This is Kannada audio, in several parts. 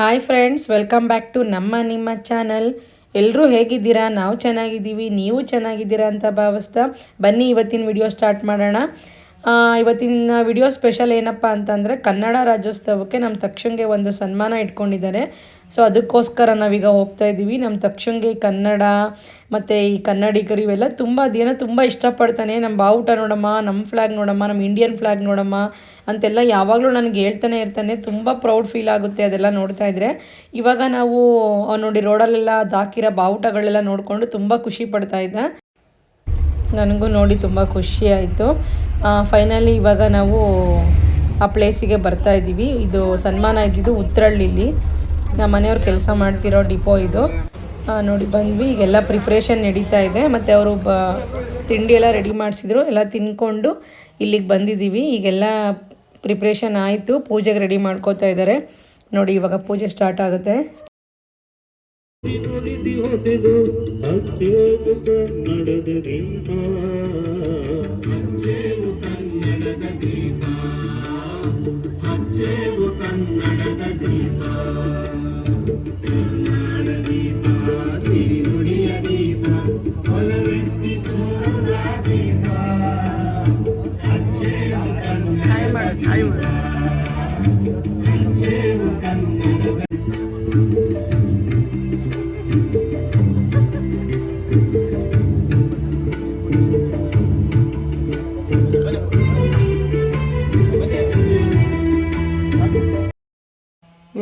Hi friends welcome back to ನಮ್ಮ ನಿಮ್ಮ ಚಾನಲ್ ಎಲ್ಲರೂ ಹೇಗಿದ್ದೀರಾ? ನಾವು ಚೆನ್ನಾಗಿದ್ದೀವಿ, ನೀವು ಚೆನ್ನಾಗಿದ್ದೀರಾ ಅಂತ ಭಾವಿಸ್ತಾ ಬನ್ನಿ, ಇವತ್ತಿನ ವಿಡಿಯೋ ಸ್ಟಾರ್ಟ್ ಮಾಡೋಣ. ಇವತ್ತಿನ ವಿಡಿಯೋ ಸ್ಪೆಷಲ್ ಏನಪ್ಪ ಅಂತಂದರೆ ಕನ್ನಡ ರಾಜ್ಯೋತ್ಸವಕ್ಕೆ ನಮ್ಮ ತಕ್ಷಂಗೆ ಒಂದು ಸನ್ಮಾನ ಇಟ್ಕೊಂಡಿದ್ದಾರೆ. ಸೊ ಅದಕ್ಕೋಸ್ಕರ ನಾವೀಗ ಹೋಗ್ತಾ ಇದ್ದೀವಿ ನಮ್ಮ ತಕ್ಷಂಗೆ ಕನ್ನಡ ಮತ್ತು ಈ ಕನ್ನಡಿಗರು ಇವೆಲ್ಲ ತುಂಬ ಅದೇನೋ ತುಂಬ ಇಷ್ಟಪಡ್ತಾನೆ. ನಮ್ಮ ಬಾವುಟ ನೋಡಮ್ಮ ನಮ್ಮ ಫ್ಲ್ಯಾಗ್ ನೋಡಮ್ಮ ನಮ್ಮ ಇಂಡಿಯನ್ ಫ್ಲ್ಯಾಗ್ ನೋಡಮ್ಮ ಅಂತೆಲ್ಲ ಯಾವಾಗಲೂ ನನಗೆ ಹೇಳ್ತಾನೆ ಇರ್ತಾನೆ. ತುಂಬ ಪ್ರೌಡ್ ಫೀಲ್ ಆಗುತ್ತೆ ಅದೆಲ್ಲ ನೋಡ್ತಾ ಇದ್ರೆ. ಇವಾಗ ನಾವು ನೋಡಿ ರೋಡಲ್ಲೆಲ್ಲ ದಾಕಿರೋ ಬಾವುಟಗಳೆಲ್ಲ ನೋಡಿಕೊಂಡು ತುಂಬ ಖುಷಿ ಪಡ್ತಾ ಇದ್ದ. ನನಗೂ ನೋಡಿ ತುಂಬ ಖುಷಿ ಆಯಿತು. ಫೈನಲಿ ಇವಾಗ ನಾವು ಆ ಪ್ಲೇಸಿಗೆ ಬರ್ತಾ ಇದ್ದೀವಿ. ಇದು ಸನ್ಮಾನ ಇದ್ದಿದ್ದು ಉತ್ತರಳ್ಳಿಲಿ ನಮ್ಮ ಮನೆಯವ್ರು ಕೆಲಸ ಮಾಡ್ತಿರೋ ಡಿಪೋ ಇದು. ನೋಡಿ ಬಂದ್ವಿ. ಈಗೆಲ್ಲ ಪ್ರಿಪ್ರೇಷನ್ ನಡೀತಾ ಇದೆ. ಮತ್ತು ಅವರು ಬ, ತಿಂಡಿ ಎಲ್ಲ ರೆಡಿ ಮಾಡಿಸಿದ್ರು. ಎಲ್ಲ ತಿನ್ಕೊಂಡು ಇಲ್ಲಿಗೆ ಬಂದಿದ್ದೀವಿ. ಈಗೆಲ್ಲ ಪ್ರಿಪ್ರೇಷನ್ ಆಯಿತು. ಪೂಜೆಗೆ ರೆಡಿ ಮಾಡ್ಕೋತಾ ಇದ್ದಾರೆ. ನೋಡಿ ಇವಾಗ ಪೂಜೆ ಸ್ಟಾರ್ಟ್ ಆಗುತ್ತೆ. ನುಡಿದಿ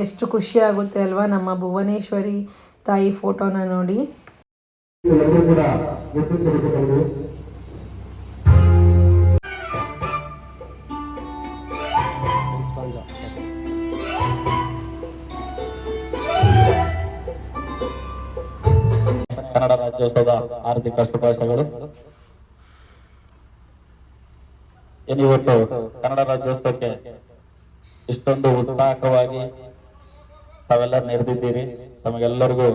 ಎಷ್ಟು ಖುಷಿ ಆಗುತ್ತೆ ಅಲ್ವಾ ನಮ್ಮ ಭುವನೇಶ್ವರಿ ತಾಯಿ ಫೋಟೋನ ನೋಡಿ. ಕನ್ನಡ ರಾಜ್ಯೋತ್ಸವದ ಹಾರ್ದಿಕ ಶುಭಾಶಯಗಳು. ಇವತ್ತು ಕನ್ನಡ ರಾಜ್ಯೋತ್ಸವಕ್ಕೆ ಇಷ್ಟೊಂದು ಉತ್ಸಾಹಕವಾಗಿ ತಾವೆಲ್ಲ ನೆರೆದಿದ್ದೀರಿ. ತಮಗೆಲ್ಲರಿಗೂ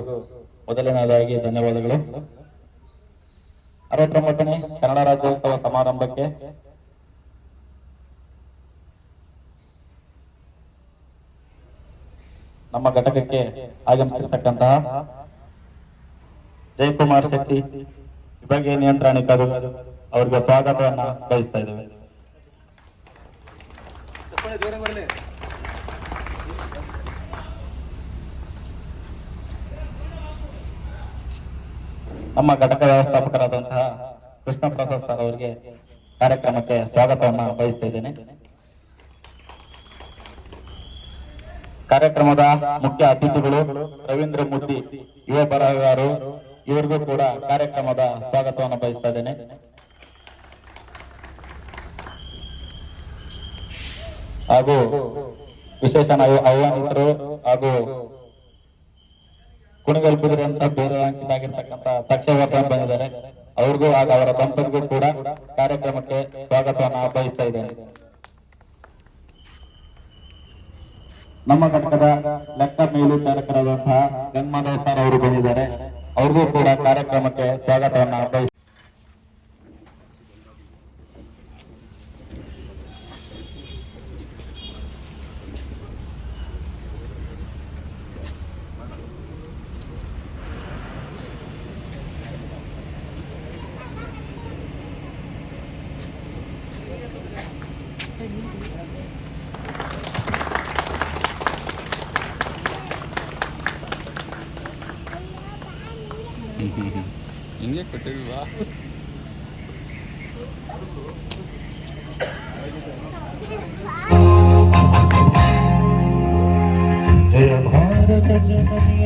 ಮೊದಲನೇದಾಗಿ ಧನ್ಯವಾದಗಳು. ಅರವತ್ತೊಂಬತ್ತನೇ ಕನ್ನಡ ರಾಜ್ಯೋತ್ಸವ ಸಮಾರಂಭಕ್ಕೆ ನಮ್ಮ ಘಟಕಕ್ಕೆ ಆಗಮಿಸಿರ್ತಕ್ಕಂತಹ ಜಯಕುಮಾರ್ ಶೆಟ್ಟಿ, ವಿಭಾಗೀಯ ನಿಯಂತ್ರಣಕರು ಅವರಿಗೆ ಸ್ವಾಗತವನ್ನ ಬಯಸ್ತಾ ಇದ್ದೇವೆ. ನಮ್ಮ ಘಟಕ ವ್ಯವಸ್ಥಾಪಕರಾದಂತಹ ಕೃಷ್ಣ ಪ್ರಸಾದ್ ಸರ್ ಅವರಿಗೆ ಕಾರ್ಯಕ್ರಮಕ್ಕೆ ಸ್ವಾಗತವನ್ನ ಬಯಸ್ತಾ ಇದ್ದೇನೆ. ಕಾರ್ಯಕ್ರಮದ ಮುಖ್ಯ ಅತಿಥಿಗಳು ರವೀಂದ್ರ ಮೂರ್ತಿ ಯುವ ಬರಹಗಾರರು ಇವರಿಗೂ ಕೂಡ ಕಾರ್ಯಕ್ರಮದ ಸ್ವಾಗತವನ್ನು ಬಯಸ್ತಾ ಇದ್ದೇನೆ. ಹಾಗೂ ವಿಶೇಷ ಆಹ್ವ- ಆಹ್ವಾನಿತರು ಹಾಗೂ ಕುಣಿಗಲ್ ಕುದುರೆ ಅಂತ ಬೇರೆ ಆಗಿರ್ತಕ್ಕಂಥ ತಕ್ಷವರ್ಧನ್ ಬಂದಿದ್ದಾರೆ. ಅವ್ರಿಗೂ ಹಾಗೂ ಅವರ ದಂಪತಿಗೂ ಕೂಡ ಕಾರ್ಯಕ್ರಮಕ್ಕೆ ಸ್ವಾಗತವನ್ನು ಬಯಸ್ತಾ ಇದ್ದೇನೆ. ನಮ್ಮ ಘಟಕದ ಲೆಕ್ಕ ಮೇಲುಚಾರಕರಾದಂತಹ ಗನ್ಮಾಧವ್ ಸರ್ ಅವರು ಬಂದಿದ್ದಾರೆ. ಅವ್ರಿಗೂ ಕೂಡ ಕಾರ್ಯಕ್ರಮಕ್ಕೆ ಸ್ವಾಗತವನ್ನ ಹಿಂಗೆ ಕೊಟ್ಟಿಲ್ವಾ? ಜಯ ಭಾರತ ಜನನಿಯ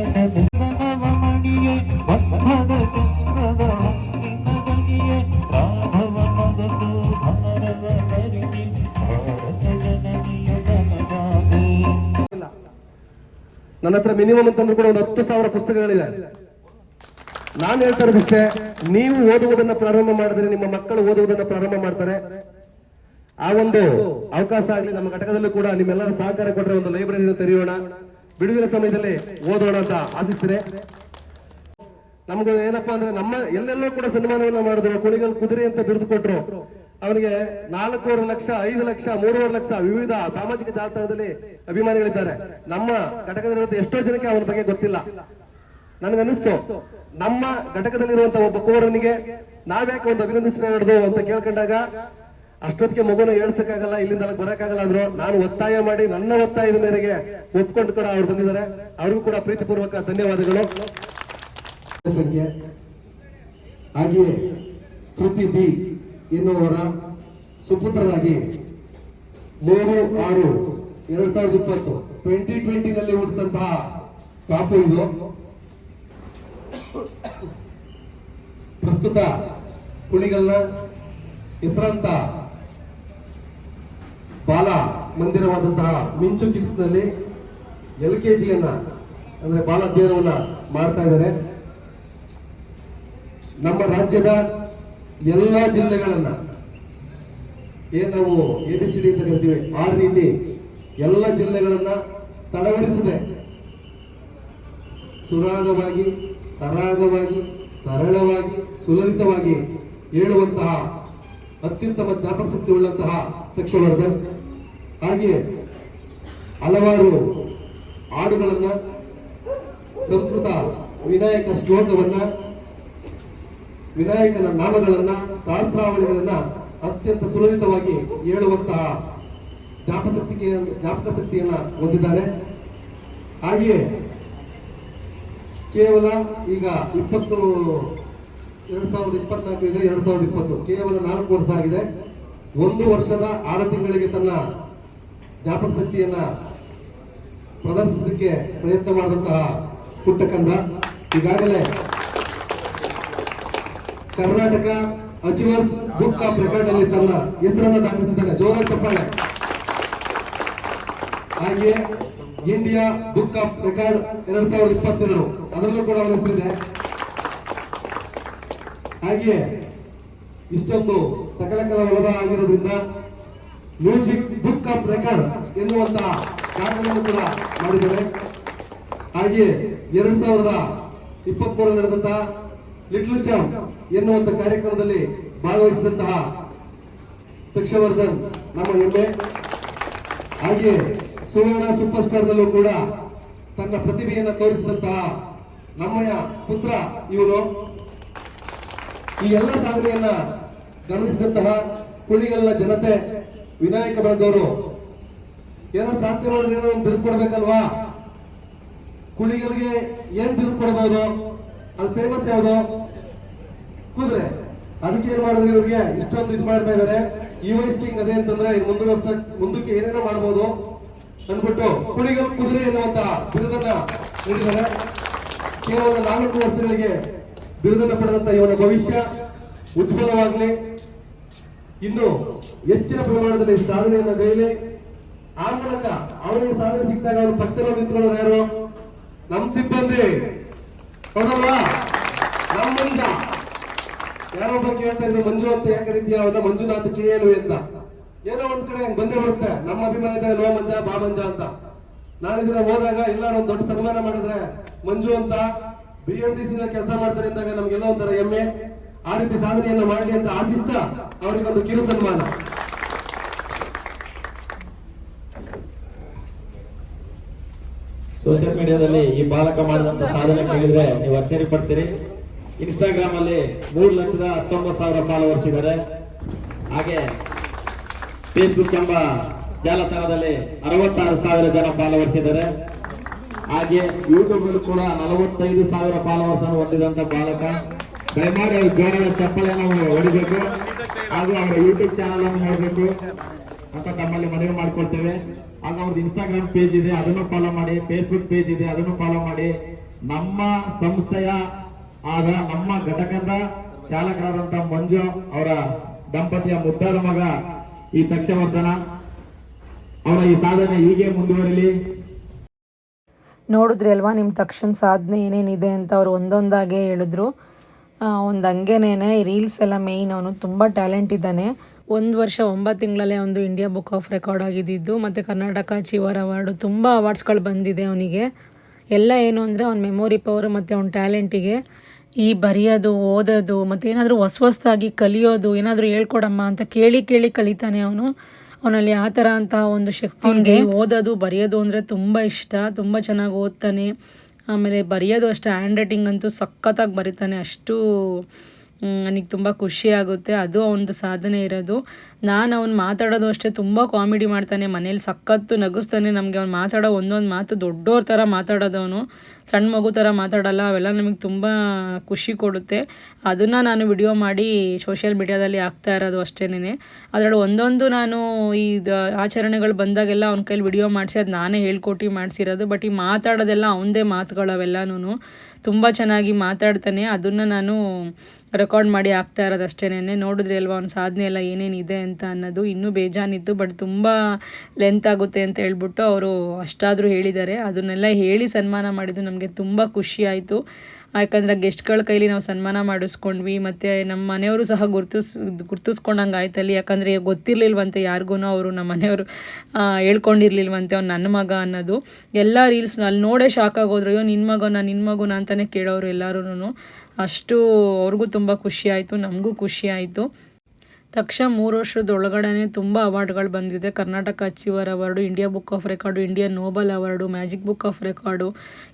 ನವಮಣಿಯೇ ಬಂಧದ ಚಂದ್ರದ ಹಂಗಿನದನಿಯೇ ರಾಘವ ಮಗದು ಭಾರವ ಧರಿಸಿ ಭಾರತ ಜನನಿಯ ಧನಗಾದು ನನ್ನ ಹತ್ರ ಮಿನಿಮಮ್ ಅಂತಂದ್ರೂ ಕೂಡ ಒಂದು ಹತ್ತು ಸಾವಿರ ಪುಸ್ತಕಗಳಿದೆ. ನಾನು ಹೇಳ್ತಾ ಇರೋದಿಷ್ಟೇ ನೀವು ಓದುವುದನ್ನು ಪ್ರಾರಂಭ ಮಾಡಿದ್ರೆ ನಿಮ್ಮ ಮಕ್ಕಳು ಓದುವುದನ್ನು ಪ್ರಾರಂಭ ಮಾಡ್ತಾರೆ. ಆ ಒಂದು ಅವಕಾಶ ಆಗಲಿ, ನಮ್ಮ ಘಟಕದಲ್ಲೂ ಕೂಡ ನಿಮ್ಮೆಲ್ಲರ ಸಹಕಾರ ಕೊಟ್ಟರೆ ಒಂದು ಲೈಬ್ರರಿಯನ್ನು ತೆರೆಯೋಣ. ಬಿಡುವಿನ ಸಮಯದಲ್ಲಿ ಓದೋಣ ಅಂತ ಆಶಿಸ್ತೇನೆ ನಮ್ಗೆ ಏನಪ್ಪಾ ಅಂದ್ರೆ ನಮ್ಮ ಎಲ್ಲೆಲ್ಲೋ ಕೂಡ ಸನ್ಮಾನವನ್ನ ಮಾಡಿದ್ರು ಕುಣಿಗಲ್ ಕುದುರೆ ಅಂತ ಬಿರುದು ಕೊಟ್ರು. ಅವನಿಗೆ ನಾಲ್ಕೂವರೆ ಲಕ್ಷ, ಐದು ಲಕ್ಷ, ಮೂರುವರೆ ಲಕ್ಷ ವಿವಿಧ ಸಾಮಾಜಿಕ ಜಾಲತಾಣದಲ್ಲಿ ಅಭಿಮಾನಿಗಳಿದ್ದಾರೆ. ನಮ್ಮ ಘಟಕದಲ್ಲಿರುವಂತ ಎಷ್ಟೋ ಜನಕ್ಕೆ ಅವನ ಬಗ್ಗೆ ಗೊತ್ತಿಲ್ಲ. ನನಗನ್ನಿಸ್ತು. ನಮ್ಮ ಘಟಕದಲ್ಲಿರುವಂತ ಒಬ್ಬ ಕೋರನಿಗೆ ನಾವ್ಯಾಕೆ ಒಂದು ಅಭಿನಂದಿಸಬಾರ್ದು ಅಂತ ಕೇಳ್ಕೊಂಡಾಗ, ಅಷ್ಟೊತ್ತಿಗೆ ಮಗುನ ಹೇಳ್ಸಕ್ಕಾಗಲ್ಲ ಇಲ್ಲಿಂದ ಬರೋಕ್ಕಾಗಲ್ಲ ಅಂದ್ರು. ನಾನು ಒತ್ತಾಯ ಮಾಡಿ ನನ್ನ ಒತ್ತಾಯದ ಮೇರೆಗೆ ಒಪ್ಕೊಂಡು ಕೂಡ ಅವ್ರು ಬಂದಿದ್ದಾರೆ. ಅವ್ರಿಗೂ ಕೂಡ ಪ್ರೀತಿಪೂರ್ವಕ ಧನ್ಯವಾದಗಳು. ಸಂಖ್ಯೆ. ಹಾಗೆಯೇ ಶ್ರುತಿ ಬಿ ಎನ್ನುವವರ ಸುಪುತ್ರರಾಗಿ ಮೂರು ಆರು ಎರಡ್ ಸಾವಿರದ ಇಪ್ಪತ್ತು ಟ್ವೆಂಟಿ ಟ್ವೆಂಟಿನಲ್ಲಿ ಹುಟ್ಟಿದಂತಹ ಟಾಪು ಇದು. ಪ್ರಸ್ತುತ ಕುಣಿಗಲ್ನ ಹೆಸರಾಂತ ಬಾಲ ಮಂದಿರವಾದಂತಹ ಮಿಂಚು ಕಿಡ್ಸ್ನಲ್ಲಿ ಎಲ್ ಕೆ ಜಿಯನ್ನ, ಅಂದ್ರೆ ಬಾಲ ಅಧ್ಯಯನವನ್ನ ಮಾಡ್ತಾ ಇದ್ದಾರೆ. ನಮ್ಮ ರಾಜ್ಯದ ಎಲ್ಲ ಜಿಲ್ಲೆಗಳನ್ನ ಏನ್ ನಾವು ಎ ಬಿ ಸಿ ಡಿ ಅಂತ ಕರಿತೀವಿ ಆ ರೀತಿ ಎಲ್ಲ ಜಿಲ್ಲೆಗಳನ್ನ ತಡವರಿಸದೆ. ಸುರಾಗವಾಗಿ ಸರಾಗವಾಗಿ ಸರಳವಾಗಿ, ಸುಲಲಿತವಾಗಿ ಹೇಳುವಂತಹ ಅತ್ಯುತ್ತಮ ಜ್ಞಾಪಕಶಕ್ತಿ ಉಳ್ಳಂತಹ ತಕ್ಷವರ್ಧನ್ ಹಾಗೆಯೇ ಹಲವಾರು ಹಾಡುಗಳನ್ನ, ಸಂಸ್ಕೃತ ವಿನಾಯಕ ಶ್ಲೋಕವನ್ನ, ವಿನಾಯಕನ ನಾಮಗಳನ್ನ, ಸಹಸ್ರಾವಳಿಗಳನ್ನ ಅತ್ಯಂತ ಸುಲಲಿತವಾಗಿ ಹೇಳುವಂತಹ ಜ್ಞಾಪಕಶಕ್ತಿಗೆ ಜ್ಞಾಪಕ ಶಕ್ತಿಯನ್ನ ಹಾಗೆಯೇ ಕೇವಲ ಈಗ ಇಪ್ಪತ್ತು ಎರಡ್ ಸಾವಿರದ ಇಪ್ಪತ್ನಾಲ್ಕು ಇದೆ ಎರಡ್ ಸಾವಿರದ ಇಪ್ಪತ್ತು, ಕೇವಲ ನಾಲ್ಕು ವರ್ಷ ಆಗಿದೆ. ಒಂದು ವರ್ಷದ ಆರು ತಿಂಗಳಿಗೆ ತನ್ನ ಜ್ಞಾಪಕ ಶಕ್ತಿಯನ್ನ ಪ್ರದರ್ಶಿಸಲಿಕ್ಕೆ ಪ್ರಯತ್ನ ಮಾಡಿದಂತಹ ಪುಟ್ಟಕಂದ, ಈಗಾಗಲೇ Karnataka achievers book of record ಅಲ್ಲಿ ತನ್ನ ಹೆಸರನ್ನು ದಾಖಲಿಸಿದ್ದಾನೆ. ಜೋರ ಚಪ್ಪಾಳೆ ಹಾಗೆಯೇ ಇಂಡಿಯಾ ಬುಕ್ ಆಫ್ ರೆಕಾರ್ಡ್ ಎರಡ್ ಸಾವಿರದ ಇಪ್ಪತ್ತೆರಡು. ಅದರಲ್ಲೂ ಕೂಡ ಅವರು ಹೆಸರಿದೆ ಹಾಗೆಯೇ ಇಷ್ಟೊಂದು ಸಕಲ ಕಲಾ ಒಲಭ ಆಗಿರೋದ್ರಿಂದ ಮ್ಯೂಸಿಕ್ ಬುಕ್ ಆಫ್ ರೆಕಾರ್ಡ್ ಎನ್ನುವಂತಹ ದಾಖಲೆಯನ್ನು ಕೂಡ ಮಾಡಿದ್ದಾರೆ. ಹಾಗೆಯೇ ಎರಡ್ ಸಾವಿರದ ಇಪ್ಪತ್ಮೂರು ನಡೆದಂತಹ ಲಿಟ್ಲ್ ಚಾಂಪ್ ಎನ್ನುವಂತ ಕಾರ್ಯಕ್ರಮದಲ್ಲಿ ಭಾಗವಹಿಸಿದಂತಹ ತಕ್ಷವರ್ಧನ್ ನಮ್ಮ ಹೆಮ್ಮೆ ಹಾಗೆ ಸುವರ್ಣ ಸೂಪರ್ ಸ್ಟಾರ್ದಲ್ಲೂ ಕೂಡ ತನ್ನ ಪ್ರತಿಭೆಯನ್ನು ತೋರಿಸಿದಂತಹ ನಮ್ಮಯ ಪುತ್ರ ಇವನು. ಈ ಎಲ್ಲ ಸಾಧನೆಯನ್ನ ಗಮನಿಸಿದಂತಹ ಕುಣಿಗಲ್ಲ ಜನತೆ, ವಿನಾಯಕ ಬಳದವರು ಏನೋ ಸಾಧ್ಯ ಮಾಡಿದ್ರೆ ಏನೋ ಒಂದು ಕೊಡ್ಬೇಕಲ್ವಾ? ಕುಣಿಗಲ್ಗೆ ಏನ್ ಕೊಡ್ಬೋದು? ಅಲ್ಲಿ ಫೇಮಸ್ ಯಾವುದು? ಕುದುರೆ. ಅದಕ್ಕೆ ಏನ್ ಮಾಡಿದ್ರೆ ಇವ್ರಿಗೆ? ಇಷ್ಟೊಂದು ಇದು ಮಾಡ್ತಾ ಇದಾರೆ. ಈ ವಯಸ್ಸಿಗೆ ಹಿಂಗ್ ಅದೇ ಅಂತಂದ್ರೆ ವರ್ಷ ಮುಂದಕ್ಕೆ ಏನೇನೋ ಮಾಡ್ಬೋದು. ಅನ್ಬಿಟ್ಟು ಕುಣಿಗಲ್ ಕುದುರೆ ಎನ್ನುವಂತ ಬಿರುದನ್ನ ನೀಡಿದ್ದಾರೆ. ಕೇವಲ ನಾಲ್ಕು ವರ್ಷಗಳಿಗೆ ಬಿರುದನ್ನ ಪಡೆದಂತ ಇವನ ಭವಿಷ್ಯ ಉಜ್ವಲವಾಗಲಿ. ಇನ್ನು ಹೆಚ್ಚಿನ ಪ್ರಮಾಣದಲ್ಲಿ ಸಾಧನೆಯನ್ನ ಗೈಲಿ. ಆ ಮೂಲಕ ಅವನಿಗೆ ಸಾಧನೆ ಸಿಕ್ಕಿದಾಗ ಅವನು ಪಕ್ಕದಲ್ಲಿ ನಿಂತ್ಕೊಳ್ಳೋರು ಯಾರು? ನಮ್ಮ ಸಿಬ್ಬಂದಿ. ಹೌದಲ್ವಾ? ನಮ್ಮಿಂದ. ಯಾರೋ ಹೇಳ್ತಾ ಇದ್ರು, ಮಂಜು ಅಂತ ಯಾಕೆ ರೀತಿಯ ಮಂಜುನಾಥ್ ಕೆ ಅಂತ. ಏನೋ ಒಂದ್ ಕಡೆ ಬಂದೇ ಬರುತ್ತೆ. ನಮ್ಮ ಅಭಿಮಾನ ಲೋ ಮಂಜ, ಬಾ ಮಂಜ ಅಂತ. ನಾಳೆ ದಿನ ಹೋದಾಗ ಎಲ್ಲಾರು ಒಂದ್ ದೊಡ್ಡ ಸನ್ಮಾನ ಮಾಡಿದ್ರೆ ಮಂಜು ಅಂತ ಬಿ ಎಂ ಡಿ ಸಿ ಕೆಲಸ ಮಾಡ್ತಾರೆ ಅಂದಾಗ ನಮ್ಗೆಲ್ಲ ಒಂಥರ ಹೆಮ್ಮೆ. ಆ ರೀತಿ ಸಾಧನೆಯನ್ನ ಮಾಡಲಿ ಅಂತ ಆಶಿಸ್ತಾ ಅವರಿಗೊಂದು ಕಿರು ಸನ್ಮಾನ. ಸೋಷಿಯಲ್ ಮೀಡಿಯಾದಲ್ಲಿ ಈ ಬಾಲಕ ಮಾಡಿದಂತ ಸಾಧನೆ ಕೇಳಿದ್ರೆ ನೀವು ಅಚ್ಚರಿ ಪಡ್ತೀರಿ. ಇನ್ಸ್ಟಾಗ್ರಾಮ್ ಅಲ್ಲಿ ಮೂರು ಲಕ್ಷದ ಹತ್ತೊಂಬತ್ತು ಸಾವಿರ ಫಾಲೋವರ್ಸ್ ಇದ್ದಾರೆ ಹಾಗೆ ಫೇಸ್ಬುಕ್ ಎಂಬ ಜಾಲತಾಣದಲ್ಲಿ ಅರವತ್ತಾರು ಸಾವಿರ ಜನ ಇದ್ದಾರೆ. ಹಾಗೆ ಯೂಟ್ಯೂಬ್ ಅಲ್ಲಿ ಕೂಡ ನಲವತ್ತೈದು ಸಾವಿರ ಫಾಲೋವರ್ಸ್ ಅನ್ನು ಹೊಂದಿದಂತ ಬಾಲಕ. ದಯಮಾಡಿ ಅವ್ರ ಚಪ್ಪಲನ್ನು ಹೊಡಿಬೇಕು. ಹಾಗೂ ಅವರ ಯೂಟ್ಯೂಬ್ ಚಾನಲ್ ಅನ್ನು ನೋಡಬೇಕು. ಅಂತ ತಮ್ಮಲ್ಲಿ ಮನವಿ ಮಾಡ್ಕೊಳ್ತೇವೆ. ಹಾಗೂ ಅವ್ರದ್ದು ಇನ್ಸ್ಟಾಗ್ರಾಮ್ ಪೇಜ್ ಇದೆ, ಅದನ್ನು ಫಾಲೋ ಮಾಡಿ. ಫೇಸ್ಬುಕ್ ಪೇಜ್ ಇದೆ, ಅದನ್ನು ಫಾಲೋ ಮಾಡಿ. ನಮ್ಮ ಸಂಸ್ಥೆಯ ಆದ ನಮ್ಮ ಘಟಕದ ಚಾಲಕರಾದಂತ ಮಂಜು ಅವರ ದಂಪತಿಯ ಮುದ್ದಾದ ಮಗ ಈ ತಕ್ಷವರ್ಧನ ಅವರ ಈ ಸಾಧನೆ ಹೀಗೆ ಮುಂದುವರಿಲಿ? ನೋಡಿದ್ರಿ ಅಲ್ವಾ ನಿಮ್ಮ ತಕ್ಷಣ ಸಾಧನೆ ಏನೇನಿದೆ ಅಂತ ಅವ್ರು ಒಂದೊಂದಾಗೆ ಹೇಳಿದ್ರು. ಒಂದು ಹಂಗೇನೇನೆ ರೀಲ್ಸ್ ಎಲ್ಲ ಮೇಯ್ನ್ ಅವನು, ತುಂಬ ಟ್ಯಾಲೆಂಟ್ ಇದ್ದಾನೆ. ಒಂದು ವರ್ಷ ಒಂಬತ್ತು ತಿಂಗಳಲ್ಲೇ ಒಂದು ಇಂಡಿಯಾ ಬುಕ್ ಆಫ್ ರೆಕಾರ್ಡ್ ಆಗಿದ್ದು, ಮತ್ತು ಕರ್ನಾಟಕ ಚಿವರ್ ಅವಾರ್ಡು ತುಂಬ ಅವಾರ್ಡ್ಸ್ಗಳು ಬಂದಿದೆ ಅವನಿಗೆ. ಎಲ್ಲ ಏನು ಅಂದರೆ ಅವ್ನ ಮೆಮೊರಿ ಪವರ್ ಮತ್ತು ಅವ್ನ ಟ್ಯಾಲೆಂಟಿಗೆ ಈ ಬರೆಯೋದು ಓದೋದು ಮತ್ತೇನಾದರೂ ಹೊಸ ಹೊಸ್ದಾಗಿ ಕಲಿಯೋದು ಏನಾದರೂ ಹೇಳ್ಕೊಡಮ್ಮ ಅಂತ ಕೇಳಿ ಕೇಳಿ ಕಲಿತಾನೆ ಅವನು. ಅವನಲ್ಲಿ ಆ ಥರ ಅಂತ ಒಂದು ಶಕ್ತಿ ಇದೆ. ಓದೋದು ಬರೆಯೋದು ಅಂದರೆ ತುಂಬ ಇಷ್ಟ. ತುಂಬ ಚೆನ್ನಾಗಿ ಓದ್ತಾನೆ. ಆಮೇಲೆ ಬರೆಯೋದು ಅಷ್ಟೇ ಹ್ಯಾಂಡ್ ರೈಟಿಂಗ್ ಅಂತೂ ಸಖತ್ತಾಗಿ ಬರೀತಾನೆ. ಅಷ್ಟು ನನಗೆ ತುಂಬ ಖುಷಿ ಆಗುತ್ತೆ. ಅದು ಅವನದು ಸಾಧನೆ ಇರೋದು. ನಾನು ಅವ್ನು ಮಾತಾಡೋದು ಅಷ್ಟೇ ತುಂಬ ಕಾಮಿಡಿ ಮಾಡ್ತಾನೆ. ಮನೇಲಿ ಸಖತ್ತು ನಗಿಸ್ತಾನೆ. ನಮಗೆ ಅವ್ನು ಮಾತಾಡೋ ಒಂದೊಂದು ಮಾತು ದೊಡ್ಡೋರ ಥರ ಮಾತಾಡೋದು ಅವನು. ಸಣ್ಣ ಮಗು ಥರ ಮಾತಾಡಲ್ಲ, ಅವೆಲ್ಲ ನಮಗೆ ತುಂಬ ಖುಷಿ ಕೊಡುತ್ತೆ. ಅದನ್ನು ನಾನು ವಿಡಿಯೋ ಮಾಡಿ ಸೋಷಿಯಲ್ ಮೀಡ್ಯಾದಲ್ಲಿ ಹಾಕ್ತಾ ಇರೋದು ಅಷ್ಟೇನೆ ಅದರಲ್ಲಿ ಒಂದೊಂದು ನಾನು ಈ ಆಚರಣೆಗಳು ಬಂದಾಗೆಲ್ಲ ಅವ್ನ ಕೈಲಿ ವಿಡಿಯೋ ಮಾಡಿಸಿ, ಅದು ನಾನೇ ಹೇಳ್ಕೊಟ್ಟು ಮಾಡಿಸಿರೋದು. ಬಟ್ ಈ ಮಾತಾಡೋದೆಲ್ಲ ಅವನದೇ ಮಾತುಗಳು ಅವೆಲ್ಲನೂ ತುಂಬ ಚೆನ್ನಾಗಿ ಮಾತಾಡ್ತಾನೆ. ಅದನ್ನು ನಾನು ರೆಕಾರ್ಡ್ ಮಾಡಿ ಹಾಕ್ತಾ ಇರೋದು ಅಷ್ಟೇನೆ ನೋಡಿದ್ರಿ ಅಲ್ವಾ, ಅವ್ನ ಸಾಧನೆ ಎಲ್ಲ ಏನೇನಿದೆ ಅಂತ ಅನ್ನೋದು. ಇನ್ನೂ ಬೇಜಾನಿತ್ತು ಬಟ್ ತುಂಬ ಲೆಂತ್ ಆಗುತ್ತೆ ಅಂತ ಹೇಳ್ಬಿಟ್ಟು ಅವರು ಅಷ್ಟಾದರೂ ಹೇಳಿದ್ದಾರೆ. ಅದನ್ನೆಲ್ಲ ಹೇಳಿ ಸನ್ಮಾನ ಮಾಡಿದ್ದು ನಮಗೆ ತುಂಬ ಖುಷಿ ಆಯಿತು. ಯಾಕಂದರೆ ಗೆಸ್ಟ್ಗಳ ಕೈಲಿ ನಾವು ಸನ್ಮಾನ ಮಾಡಿಸ್ಕೊಂಡ್ವಿ, ಮತ್ತು ನಮ್ಮ ಮನೆಯವರು ಸಹ ಗುರ್ತಿಸ್, ಗುರ್ತಿಸ್ಕೊಂಡಂಗೆ ಆಯ್ತಲ್ಲಿ. ಯಾಕಂದರೆ ಗೊತ್ತಿರಲಿಲ್ವಂತೆ ಯಾರಿಗೂ ಅವರು ನಮ್ಮ ಮನೆಯವರು ಹೇಳ್ಕೊಂಡಿರ್ಲಿಲ್ವಂತೆ ಅವ್ನು ನನ್ನ ಮಗ ಅನ್ನೋದು. ಎಲ್ಲ ರೀಲ್ಸ್ನ ಅಲ್ಲಿ ನೋಡೇ ಶಾಕ್ ಆಗೋದ್ರು ಅಯ್ಯೋ ನಿನ್ನ ಮಗನ ನಿನ್ನ ಮಗುನ ಅಂತಲೇ ಕೇಳೋರು ಎಲ್ಲರೂ ಅಷ್ಟು ಅವ್ರಿಗೂ ತುಂಬ ಖುಷಿ ಆಯಿತು, ನಮಗೂ ಖುಷಿ ಆಯಿತು. ತಕ್ಷಣ ಮೂರು ವರ್ಷದೊಳಗಡೆ ತುಂಬ ಅವಾರ್ಡ್ಗಳು ಬಂದಿದೆ. Karnataka achiever award, India book of record Indian Nobel award, magic book of record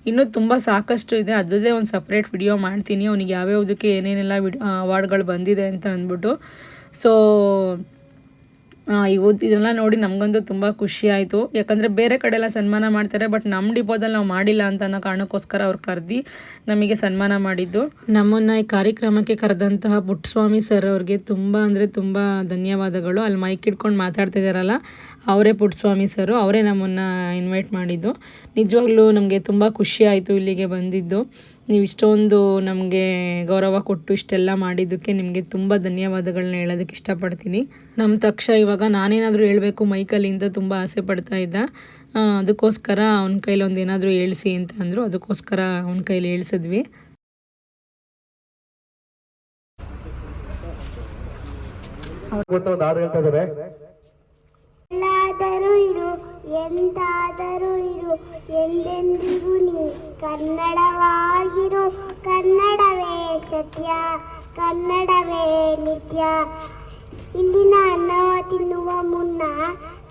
ಇನ್ನೂ ತುಂಬ ಸಾಕಷ್ಟು ಇದೆ. ಅದರದ್ದೇ ಒಂದು ಸಪ್ರೇಟ್ ವಿಡಿಯೋ ಮಾಡ್ತೀನಿ. ಅವನಿಗೆ ಯಾವ್ಯಾವುದಕ್ಕೆ ಏನೇನೆಲ್ಲ ವಿಡ್ ಅವಾರ್ಡ್ಗಳು ಬಂದಿದೆ ಅಂತ ಅಂದ್ಬಿಟ್ಟು. ಸೊ ಇವತ್ತು ಇದನ್ನೆಲ್ಲ ನೋಡಿ ನಮಗಂತೂ ತುಂಬ ಖುಷಿ ಆಯಿತು. ಯಾಕಂದರೆ ಬೇರೆ ಕಡೆ ಎಲ್ಲ ಸನ್ಮಾನ ಮಾಡ್ತಾರೆ ಬಟ್ ನಮ್ಮ ಡಿಪೋದಲ್ಲಿ ನಾವು ಮಾಡಿಲ್ಲ ಅಂತ ಅನ್ನೋ ಕಾರಣಕ್ಕೋಸ್ಕರ ಅವ್ರು ಕರೆದು ನಮಗೆ ಸನ್ಮಾನ ಮಾಡಿದ್ದು. ನಮ್ಮನ್ನು ಈ ಕಾರ್ಯಕ್ರಮಕ್ಕೆ ಕರೆದಂತಹ ಪುಟ್ಟಸ್ವಾಮಿ ಸರ್ ಅವ್ರಿಗೆ ತುಂಬ ಅಂದರೆ ತುಂಬ ಧನ್ಯವಾದಗಳು. ಅಲ್ಲಿ ಮೈಕ್ ಇಟ್ಕೊಂಡು ಮಾತಾಡ್ತಾ ಇದ್ದಾರಲ್ಲ ಅವರೇ ಪುಟ್ಟಸ್ವಾಮಿ ಸರು ಅವರೇ ನಮ್ಮನ್ನು ಇನ್ವೈಟ್ ಮಾಡಿದ್ದು. ನಿಜವಾಗ್ಲೂ ನಮಗೆ ತುಂಬ ಖುಷಿ ಆಯಿತು ಇಲ್ಲಿಗೆ ಬಂದಿದ್ದು. ನೀವು ಇಷ್ಟೊಂದು ನಮಗೆ ಗೌರವ ಕೊಟ್ಟು ಇಷ್ಟೆಲ್ಲ ಮಾಡಿದ್ದಕ್ಕೆ ನಿಮಗೆ ತುಂಬ ಧನ್ಯವಾದಗಳನ್ನ ಹೇಳೋದಕ್ಕೆ ಇಷ್ಟಪಡ್ತೀನಿ. ನಮ್ಮ ತಕ್ಷ ಇವಾಗ ನಾನೇನಾದರೂ ಹೇಳಬೇಕು ಮೈಕಲ್ಲಿ ಅಂತ ತುಂಬ ಆಸೆ ಪಡ್ತಾ ಇದ್ದ. ಅದಕ್ಕೋಸ್ಕರ ಅವನ ಕೈಲಿ ಒಂದು ಏನಾದರೂ ಹೇಳಿಸಿ ಅಂತ ಅಂದರು. ಅದಕ್ಕೋಸ್ಕರ ಅವನ ಕೈಲಿ ಹೇಳ್ಸಿದ್ವಿ. ಗೊತ್ತ ಒಂದು ಹಾಡು ಹೇಳ್ತಾ ಇದ್ದಾರೆ ಎಲ್ಲಾದರೂ ಇರು ಎಂತಾದರೂ ಇರು, ಎಂದೆಂದಿಗೂ ನೀ ಕನ್ನಡವಾಗಿರು. ಕನ್ನಡವೇ ಸತ್ಯ, ಕನ್ನಡವೇ ನಿತ್ಯ. ಇಲ್ಲಿನ ಅನ್ನವ ತಿನ್ನುವ ಮುನ್ನ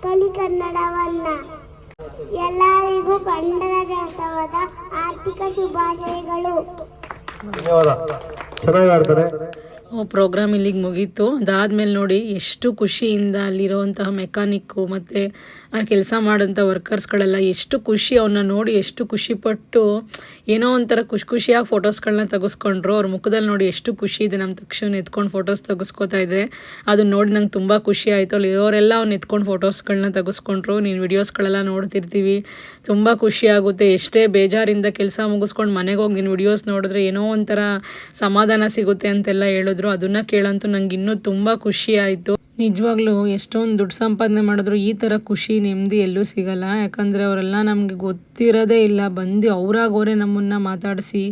ತೊಲಿ ಕನ್ನಡವನ್ನ. ಎಲ್ಲರಿಗೂ ಕನ್ನಡೋತ್ಸವದ ಆರ್ಥಿಕ ಶುಭಾಶಯಗಳು. ಧನ್ಯವಾದ. ಚೆನ್ನಾಗಿ ಆಡ್ತಾರೆ. ಪ್ರೋಗ್ರಾಮ್ ಇಲ್ಲಿಗೆ ಮುಗೀತು. ಅದಾದಮೇಲೆ ನೋಡಿ ಎಷ್ಟು ಖುಷಿಯಿಂದ ಅಲ್ಲಿರೋವಂತಹ ಮೆಕ್ಯಾನಿಕ್ಕು ಮತ್ತು ಆ ಕೆಲಸ ಮಾಡೋಂಥ ವರ್ಕರ್ಸ್ಗಳೆಲ್ಲ ಎಷ್ಟು ಖುಷಿ ಅವನ್ನ ನೋಡಿ ಎಷ್ಟು ಖುಷಿಪಟ್ಟು ಏನೋ ಒಂಥರ ಖುಷಿ ಖುಷಿಯಾಗಿ ಫೋಟೋಸ್ಗಳನ್ನ ತೆಗೆಸ್ಕೊಂಡ್ರು. ಅವ್ರ ಮುಖದಲ್ಲಿ ನೋಡಿ ಎಷ್ಟು ಖುಷಿ ಇದೆ. ನಮ್ಮ ತಕ್ಷಣ ಎತ್ಕೊಂಡು ಫೋಟೋಸ್ ತೆಗೆಸ್ಕೋತಾ ಇದೆ. ಅದನ್ನ ನೋಡಿ ನಂಗೆ ತುಂಬ ಖುಷಿ ಆಯಿತು. ಅಲ್ಲಿ ಇರೋರೆಲ್ಲ ಅವ್ನು ಎತ್ಕೊಂಡು ಫೋಟೋಸ್ಗಳನ್ನ ತೆಗೆಸ್ಕೊಂಡ್ರು. ನೀನು ವಿಡಿಯೋಸ್ಗಳೆಲ್ಲ ನೋಡ್ತಿರ್ತೀವಿ. ತುಂಬ ಖುಷಿ ಆಗುತ್ತೆ. ಎಷ್ಟೇ ಬೇಜಾರಿಂದ ಕೆಲಸ ಮುಗಿಸ್ಕೊಂಡು ಮನೆಗೆ ಹೋಗಿ ನೀನು ವಿಡಿಯೋಸ್ ನೋಡಿದ್ರೆ ಏನೋ ಒಂಥರ ಸಮಾಧಾನ ಸಿಗುತ್ತೆ ಅಂತೆಲ್ಲ ಹೇಳಿದ್ರು. ಅದನ್ನು ಕೇಳಂತೂ ನಂಗೆ ಇನ್ನೂ ತುಂಬ ಖುಷಿ ಆಯಿತು. ನಿಜವಾಗ್ಲೂ ಎಷ್ಟೊಂದು ದುಡ್ಡು ಸಂಪಾದನೆ ಮಾಡಿದ್ರು ಈ ಥರ ಖುಷಿ ನೆಮ್ಮದಿ ಎಲ್ಲೂ ಸಿಗಲ್ಲ. ಯಾಕಂದರೆ ಅವರೆಲ್ಲ ನಮಗೆ ಗೊತ್ತಿರೋದೇ ಇಲ್ಲ. ಬಂದು ಅವರಾಗೋರೆ ನಮ್ಮನ್ನು ಮಾತಾಡಿಸಿ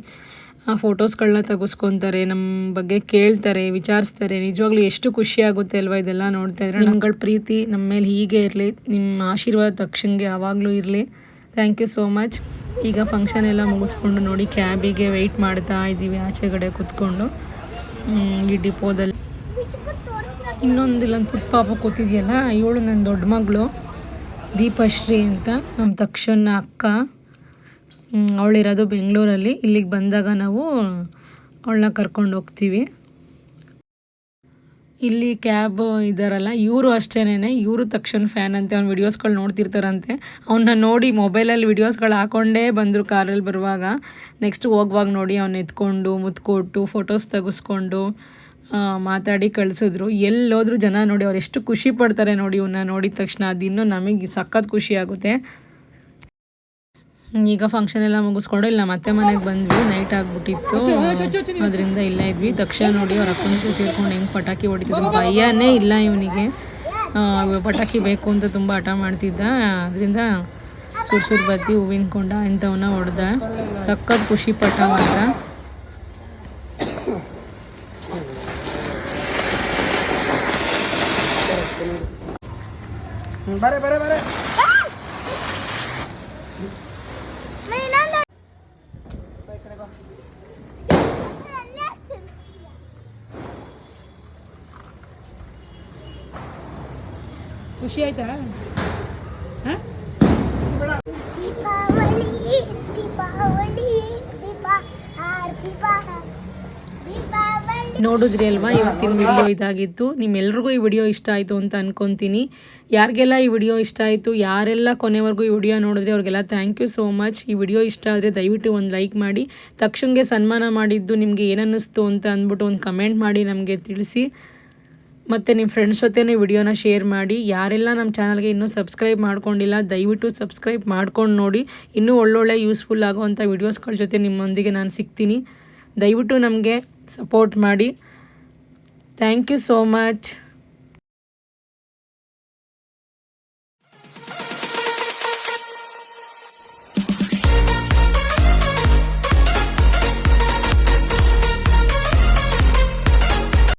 ಆ ಫೋಟೋಸ್ಗಳನ್ನ ತೆಗೆಸ್ಕೊತಾರೆ ನಮ್ಮ ಬಗ್ಗೆ ಕೇಳ್ತಾರೆ ವಿಚಾರಿಸ್ತಾರೆ. ನಿಜವಾಗ್ಲೂ ಎಷ್ಟು ಖುಷಿ ಆಗುತ್ತೆ ಅಲ್ವಾ ಇದೆಲ್ಲ ನೋಡ್ತಾ ಇದ್ರೆ. ನಮ್ಗಳ ಪ್ರೀತಿ ನಮ್ಮ ಮೇಲೆ ಹೀಗೆ ಇರಲಿ ನಿಮ್ಮ ಆಶೀರ್ವಾದ ತಕ್ಷಣಗೆ ಯಾವಾಗಲೂ ಇರಲಿ. Thank you so much. ಈಗ ಫಂಕ್ಷನ್ ಎಲ್ಲ ಮುಗಿಸ್ಕೊಂಡು ನೋಡಿ ಕ್ಯಾಬಿಗೆ ವೆಯ್ಟ್ ಮಾಡ್ತಾ ಇದ್ದೀವಿ ಆಚೆಗಡೆ ಕೂತ್ಕೊಂಡು. ಹ್ಮ್, ಈ ಡಿಪೋದಲ್ಲಿ. ಇನ್ನೊಂದು ಇಲ್ಲೊಂದು ಪುಟ್ ಪಾಪ ಕೂತಿದೆಯಲ್ಲ, ಇವಳು ನನ್ನ ದೊಡ್ಡ ಮಗಳು, ದೀಪಶ್ರೀ ಅಂತ. ನಮ್ಮ ತಕ್ಷಣ ಅಕ್ಕ ಅವಳಿರೋದು ಬೆಂಗಳೂರಲ್ಲಿ. ಇಲ್ಲಿಗೆ ಬಂದಾಗ ನಾವು ಅವಳನ್ನ ಕರ್ಕೊಂಡು ಹೋಗ್ತೀವಿ. ಇಲ್ಲಿ ಕ್ಯಾಬ್ ಇದ್ದಾರಲ್ಲ ಇವರು ಅಷ್ಟೇನೆ ಇವರು ತಕ್ಷಣ ಫ್ಯಾನ್ ಅಂತೆ, ಅವ್ನ ವಿಡಿಯೋಸ್ಗಳು ನೋಡ್ತಿರ್ತಾರಂತೆ. ಅವನ್ನ ನೋಡಿ ಮೊಬೈಲಲ್ಲಿ ವಿಡಿಯೋಸ್ಗಳು ಹಾಕೊಂಡೇ ಬಂದರು ಕಾರಲ್ಲಿ ಬರುವಾಗ. ನೆಕ್ಸ್ಟ್ ಹೋಗುವಾಗ ನೋಡಿ ಅವ್ನ ಎತ್ಕೊಂಡು, ಮುತ್ಕೊಟ್ಟು ಫೋಟೋಸ್ ತೆಗೆಸ್ಕೊಂಡು ಮಾತಾಡಿ ಕಳಿಸಿದ್ರು. ಎಲ್ಲೋದ್ರೂ ಜನ ನೋಡಿ ಅವ್ರು ಎಷ್ಟು ಖುಷಿ ಪಡ್ತಾರೆ ನೋಡಿ ಇವನ್ನ ನೋಡಿದ ತಕ್ಷಣ. ಅದಿನ್ನೂ ನಮಗೆ ಸಖತ್ ಖುಷಿ ಆಗುತ್ತೆ. ಈಗ ಫಂಕ್ಷನ್ ಎಲ್ಲ ಮುಗಿಸ್ಕೊಂಡು ಇಲ್ಲ ಮತ್ತೆ ಮನೆಗೆ ಬಂದ್ವಿ. ನೈಟ್ ಆಗ್ಬಿಟ್ಟಿತ್ತು. ಅದರಿಂದ ಇಲ್ಲ ಇದ್ವಿ. ತಕ್ಷಣ ನೋಡಿ ಅವ್ರ ಅಕ್ಕನ ಜೊತೆ ಸೇರ್ಕೊಂಡು ಹೆಂಗೆ ಪಟಾಕಿ ಹೊಡಿತಿದ್ರು. ಭಯನೇ ಇಲ್ಲ ಇವನಿಗೆ. ಪಟಾಕಿ ಬೇಕು ಅಂತ ತುಂಬ ಹಠ ಮಾಡ್ತಿದ್ದ. ಅದರಿಂದ ಸುರ್ ಸುರ್ ಬತ್ತಿ ಹೂವಿನ ಕೊಂಡ ಇಂಥವನ್ನ ಹೊಡೆದ. ಸಖತ್ ಖುಷಿ ಪಟ್ಟ ಮಾತ್ರ. ಬರೇ ಬರೇ ಹಾಂ ದೀಪಾವಳಿ ಆಯ್ತಾ ನೋಡಿದ್ರಿ ಅಲ್ವಾ ಇವತ್ತಿನ ವಿಡಿಯೋ ಇದಾಗಿತ್ತು ನಿಮ್ಮೆಲ್ರಿಗೂ ಈ ವಿಡಿಯೋ ಇಷ್ಟ ಆಯಿತು ಅಂತ ಅನ್ಕೊತೀನಿ. ಯಾರಿಗೆಲ್ಲ ಈ ವಿಡಿಯೋ ಇಷ್ಟ ಆಯಿತು ಯಾರೆಲ್ಲ ಕೊನೆವರೆಗೂ ಈ ವಿಡಿಯೋ ನೋಡಿದ್ರೆ ಅವ್ರಿಗೆಲ್ಲ ಥ್ಯಾಂಕ್ ಯು ಸೋ ಮಚ್ ಈ ವಿಡಿಯೋ ಇಷ್ಟ ಆದರೆ ದಯವಿಟ್ಟು ಒಂದು ಲೈಕ್ ಮಾಡಿ. ತಕ್ಷಣಗೆ ಸನ್ಮಾನ ಮಾಡಿದ್ದು ನಿಮಗೆ ಏನನ್ನಿಸ್ತು ಅಂತ ಅಂದ್ಬಿಟ್ಟು ಒಂದು ಕಮೆಂಟ್ ಮಾಡಿ ನಮಗೆ ತಿಳಿಸಿ. ಮತ್ತು ನಿಮ್ಮ ಫ್ರೆಂಡ್ಸ್ ಜೊತೆನೇ ವಿಡಿಯೋನ ಶೇರ್ ಮಾಡಿ. ಯಾರೆಲ್ಲ ನಮ್ಮ ಚಾನಲ್ಗೆ ಇನ್ನೂ ಸಬ್ಸ್ಕ್ರೈಬ್ ಮಾಡ್ಕೊಂಡಿಲ್ಲ, ದಯವಿಟ್ಟು ಸಬ್ಸ್ಕ್ರೈಬ್ ಮಾಡ್ಕೊಂಡು ನೋಡಿ. ಇನ್ನೂ ಒಳ್ಳೊಳ್ಳೆ ಯೂಸ್ಫುಲ್ ಆಗುವಂಥ ವೀಡಿಯೋಸ್ಗಳ ಜೊತೆ ನಿಮ್ಮೊಂದಿಗೆ ನಾನು ಸಿಗ್ತೀನಿ. ದಯವಿಟ್ಟು ನಮಗೆ ಸಪೋರ್ಟ್ ಮಾಡಿ. Thank you so much